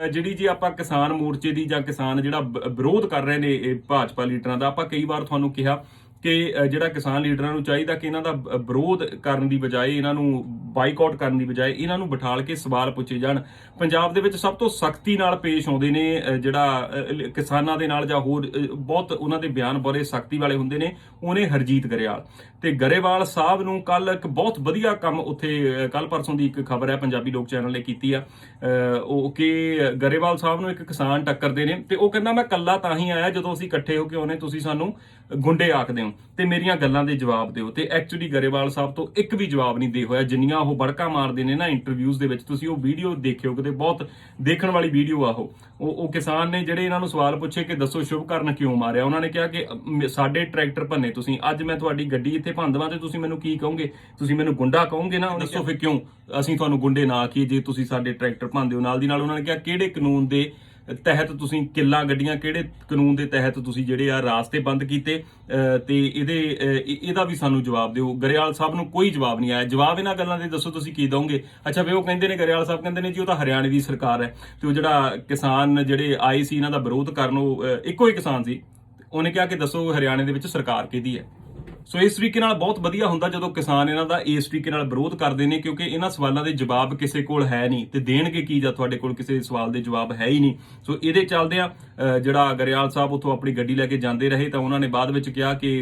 ਜਿਹੜੀ ਜੀ ਆਪਾਂ ਕਿਸਾਨ ਮੋਰਚੇ ਦੀ ਜਾਂ ਕਿਸਾਨ ਜਿਹੜਾ ਵਿਰੋਧ ਕਰ ਰਹੇ ਨੇ ਇਹ ਭਾਜਪਾ ਲੀਡਰਾਂ ਦਾ, ਆਪਾਂ ਕਈ ਵਾਰ ਤੁਹਾਨੂੰ ਕਿਹਾ ਕਿ ਜਿਹੜਾ ਕਿਸਾਨ ਲੀਡਰਾਂ ਨੂੰ ਚਾਹੀਦਾ ਕਿ ਇਹਨਾਂ ਦਾ ਵਿਰੋਧ ਕਰਨ ਦੀ ਬਜਾਏ ਇਹਨਾਂ ਨੂੰ ਬਾਈਕਾਟ ਕਰਨ ਦੀ ਬਜਾਏ ਇਹਨਾਂ ਨੂੰ ਬਿਠਾਲ ਕੇ ਸਵਾਲ ਪੁੱਛੇ ਜਾਣ। ਪੰਜਾਬ ਦੇ ਵਿੱਚ ਸਭ ਤੋਂ ਸਖਤੀ ਨਾਲ ਪੇਸ਼ ਆਉਂਦੇ ਨੇ ਜਿਹੜਾ ਕਿਸਾਨਾਂ ਦੇ ਨਾਲ ਜਾਂ ਹੋਰ ਬਹੁਤ ਉਹਨਾਂ ਦੇ ਬਿਆਨ ਬੜੇ ਸਖਤੀ ਵਾਲੇ ਹੁੰਦੇ ਨੇ, ਉਹਨੇ ਹਰਜੀਤ ਗਰੇਵਾਲ। ਤੇ ਗਰੇਵਾਲ ਸਾਹਿਬ ਨੂੰ ਕੱਲ ਇੱਕ ਬਹੁਤ ਵਧੀਆ ਕੰਮ ਉੱਥੇ ਕੱਲ ਪਰਸੋਂ ਦੀ ਇੱਕ ਖਬਰ ਹੈ ਪੰਜਾਬੀ ਲੋਕ ਚੈਨਲ ਨੇ ਕੀਤੀ ਆ। ਉਹ ਕਿ ਗਰੇਵਾਲ ਸਾਹਿਬ ਨੂੰ ਇੱਕ ਕਿਸਾਨ ਟੱਕਰਦੇ ਨੇ ਤੇ ਉਹ ਕਹਿੰਦਾ, ਮੈਂ ਕੱਲਾ ਤਾਂ ਹੀ ਆਇਆ ਜਦੋਂ ਅਸੀਂ ਇਕੱਠੇ ਹੋ ਕੇ ਆਉਨੇ ਤੁਸੀਂ ਸਾਨੂੰ ਗੁੰਡੇ ਆਖਦੇ ਹੋ। ਤੇ ਮੇਰੀਆਂ ਗੱਲਾਂ ਦੇ ਜਵਾਬ ਦਿਓ। ਤੇ ਐਕਚੁਅਲੀ ਗਰੇਵਾਲ ਸਾਹਿਬ ਤੋਂ ਇੱਕ ਵੀ ਜਵਾਬ ਨਹੀਂ ਦੇ ਹੋਇਆ। ਜਿੰਨੀਆਂ ਉਹ ਬੜਕਾ ਮਾਰਦੇ ਨੇ ਨਾ ਇੰਟਰਵਿਊਜ਼ ਦੇ ਵਿੱਚ ਤੁਸੀਂ ਉਹ ਵੀਡੀਓ ਦੇਖਿਓ ਕਿਤੇ ਬਹੁਤ ਦੇਖਣ ਵਾਲੀ ਵੀਡੀਓ ਆ ਉਹ। ਉਹ ਕਿਸਾਨ ਨੇ ਜਿਹੜੇ ਇਹਨਾਂ ਨੂੰ ਸਵਾਲ ਪੁੱਛੇ ਕਿ ਦੱਸੋ ਸ਼ੁਭ ਕਰਨ ਕਿਉਂ ਮਾਰਿਆ ਉਹਨਾਂ ਨੇ ਕਿਹਾ ਕਿ ਸਾਡੇ ਟਰੈਕਟਰ ਭੰਨੇ ਤੁਸੀਂ। ਅੱਜ ਮੈਂ ਤੁਹਾਡੀ ਗੱਡੀ ਇੱਥੇ ਭੰਨ ਦੇਵਾਂ ਤੇ ਤੁਸੀਂ ਮੈਨੂੰ ਕੀ ਕਹੋਗੇ? ਤੁਸੀਂ ਮੈਨੂੰ ਗੁੰਡਾ ਕਹੋਗੇ ਨਾ ਦੱਸੋ ਫਿਰ ਕਿਉਂ? ਅਸੀਂ ਤੁਹਾਨੂੰ ਗੁੰਡੇ ਨਾ ਆਖੀਏ ਜੇ ਤੁਸੀਂ ਸਾਡੇ ਟਰੈਕਟਰ ਭੰਨਦੇ ਹੋ। ਨਾਲ ਦੀ ਨਾਲ ਉਹਨਾਂ ਨੇ ਕਿਹਾ ਕਿਹੜੇ ਕਾਨੂੰਨ ਦੇ ਤਹਿਤ ਤੁਸੀਂ ਕਿੱਲਾਂ ਗੱਡੀਆਂ ਕਿਹੜੇ ਕਾਨੂੰਨ ਦੇ ਤਹਿਤ ਤੁਸੀਂ ਜਿਹੜੇ ਆ ਰਾਸਤੇ ਬੰਦ ਕੀਤੇ, ਅਹ, ਤੇ ਇਹਦੇ ਇਹਦਾ ਵੀ ਸਾਨੂੰ ਜਵਾਬ ਦਿਓ। ਗਰੇਵਾਲ ਸਾਹਿਬ ਨੂੰ ਕੋਈ ਜਵਾਬ ਨਹੀਂ ਆਇਆ। ਜਵਾਬ ਇਹਨਾਂ ਗੱਲਾਂ ਦੇ ਦੱਸੋ, ਤੁਸੀਂ ਕੀ ਦੋਗੇ ਅੱਛਾ, ਵੀ ਉਹ ਕਹਿੰਦੇ ਨੇ, ਗਰੇਵਾਲ ਸਾਹਿਬ ਕਹਿੰਦੇ ਨੇ ਜੀ, ਉਹ ਤਾਂ ਹਰਿਆਣੇ ਦੀ ਸਰਕਾਰ ਹੈ ਤੇ ਉਹ ਜਿਹੜਾ ਕਿਸਾਨ ਜਿਹੜੇ ਆਏ ਸੀ, ਇਹਨਾਂ ਦਾ ਵਿਰੋਧ ਕਰਨ, ਉਹ ਇੱਕੋ ਹੀ ਕਿਸਾਨ ਸੀ। ਉਹਨੇ ਕਿਹਾ ਕਿ ਦੱਸੋ ਹਰਿਆਣੇ ਦੇ ਵਿੱਚ ਸਰਕਾਰ ਕਿਹਦੀ ਹੈ? ਸੋ ਇਸ ਤਰੀਕੇ ਨਾਲ ਬਹੁਤ ਵਧੀਆ ਹੁੰਦਾ ਜਦੋਂ ਕਿਸਾਨ ਇਹਨਾਂ ਦਾ ਇਸ ਤਰੀਕੇ ਨਾਲ ਵਿਰੋਧ ਕਰਦੇ ਨੇ, ਕਿਉਂਕਿ ਇਹਨਾਂ ਸਵਾਲਾਂ ਦੇ ਜਵਾਬ ਕਿਸੇ ਕੋਲ ਹੈ ਨਹੀਂ ਤੇ ਦੇਣਗੇ ਕੀ ਜਾਂ ਤੁਹਾਡੇ ਕੋਲ ਕਿਸੇ ਸਵਾਲ ਦੇ ਜਵਾਬ ਹੈ ਹੀ ਨਹੀਂ। ਸੋ ਇਹਦੇ ਚੱਲਦੇ ਆ ਜਿਹੜਾ ਗਰੇਵਾਲ ਸਾਹਿਬ ਉੱਥੋਂ ਆਪਣੀ ਗੱਡੀ ਲੈ ਕੇ ਜਾਂਦੇ ਰਹੇ ਤਾਂ ਉਹਨਾਂ ਨੇ ਬਾਅਦ ਵਿੱਚ ਕਿਹਾ ਕਿ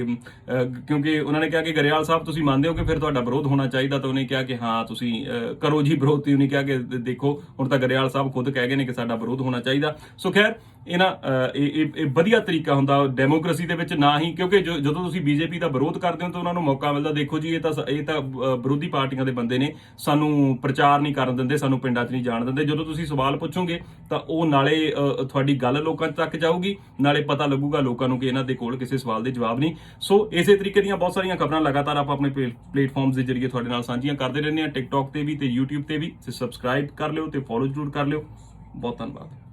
ਕਿਉਂਕਿ ਉਹਨਾਂ ਨੇ ਕਿਹਾ ਕਿ ਗਰੇਵਾਲ ਸਾਹਿਬ ਤੁਸੀਂ ਮੰਨਦੇ ਹੋ ਕਿ ਫਿਰ ਤੁਹਾਡਾ ਵਿਰੋਧ ਹੋਣਾ ਚਾਹੀਦਾ ਤਾਂ ਉਹਨੇ ਕਿਹਾ ਕਿ ਹਾਂ, ਤੁਸੀਂ ਕਰੋ ਜੀ ਵਿਰੋਧ। ਤੇ ਉਹਨੇ ਕਿਹਾ ਕਿ ਦੇਖੋ, ਹੁਣ ਤਾਂ ਗਰੇਵਾਲ ਸਾਹਿਬ ਖੁਦ ਕਹਿ ਗਏ ਨੇ ਕਿ ਸਾਡਾ ਵਿਰੋਧ ਹੋਣਾ ਚਾਹੀਦਾ। ਸੋ ਖੈਰ ਇਹਨਾਂ ਅ, ਇਹ ਇਹ- ਵਧੀਆ ਤਰੀਕਾ ਹੁੰਦਾ ਡੈਮੋਕ੍ਰੇਸੀ ਦੇ ਵਿੱਚ ਨਾ ਹੀ ਕਿਉਂਕਿ ਜੋ- ਜਦੋਂ ਤੁਸੀਂ ਬੀਜੇਪੀ ਦਾ ਵਿਰੋਧ ਕਰਦੇ ਹੋ ਤਾਂ ਉਹਨਾਂ ਨੂੰ ਮੌਕਾ ਮਿਲਦਾ। ਦੇਖੋ ਜੀ ਇਹ ਤਾਂ ਸ- ਇਹ ਤਾਂ ਵਿਰੋਧੀ ਪਾਰਟੀਆਂ ਦੇ ਬੰਦੇ ਨੇ ਸਾਨੂੰ ਪ੍ਰਚਾਰ ਨਹੀਂ ਕਰਨ ਦਿੰਦੇ ਸਾਨੂੰ ਪਿੰਡਾਂ 'ਚ ਨਹੀਂ ਜਾਣ ਦਿੰਦੇ। ਜਦੋਂ ਤੁਸੀਂ ਸਵਾਲ ਪੁੱਛੋਗੇ ਤਾਂ ਉਹ ਨਾਲੇ ਤੁਹਾਡੀ ਗੱਲ ਲੋਕਾਂ ਤੱਕ ਜਾਊਗੀ ਨਾਲੇ ਪਤਾ ਲੱਗੂਗਾ ਲੋਕਾਂ ਨੂੰ ਕਿ ਇਹਨਾਂ ਦੇ ਕੋਲ ਕਿਸੇ ਸਵਾਲ ਦੇ ਜਵਾਬ ਨਹੀਂ। ਸੋ ਇਸੇ ਤਰੀਕੇ ਦੀਆਂ ਬਹੁਤ ਸਾਰੀਆਂ ਖਬਰਾਂ ਲਗਾਤਾਰ ਆਪਾਂ ਆਪਣੇ ਪਲੇਟਫਾਰਮਸ ਦੇ ਜਰੀਏ ਤੁਹਾਡੇ ਨਾਲ ਸਾਂਝੀਆਂ ਕਰਦੇ ਰਹਿੰਦੇ ਹਾਂ। ਟਿਕਟੌਕ ਤੇ ਵੀ ਤੇ YouTube ਤੇ ਵੀ। ਸਬਸਕ੍ਰਾਈਬ ਕਰ ਲਿਓ ਤੇ ਫੋਲੋ ਜ਼ਰੂਰ ਕਰ ਲਿਓ। ਬਹੁਤ ਧੰਨਵਾਦ।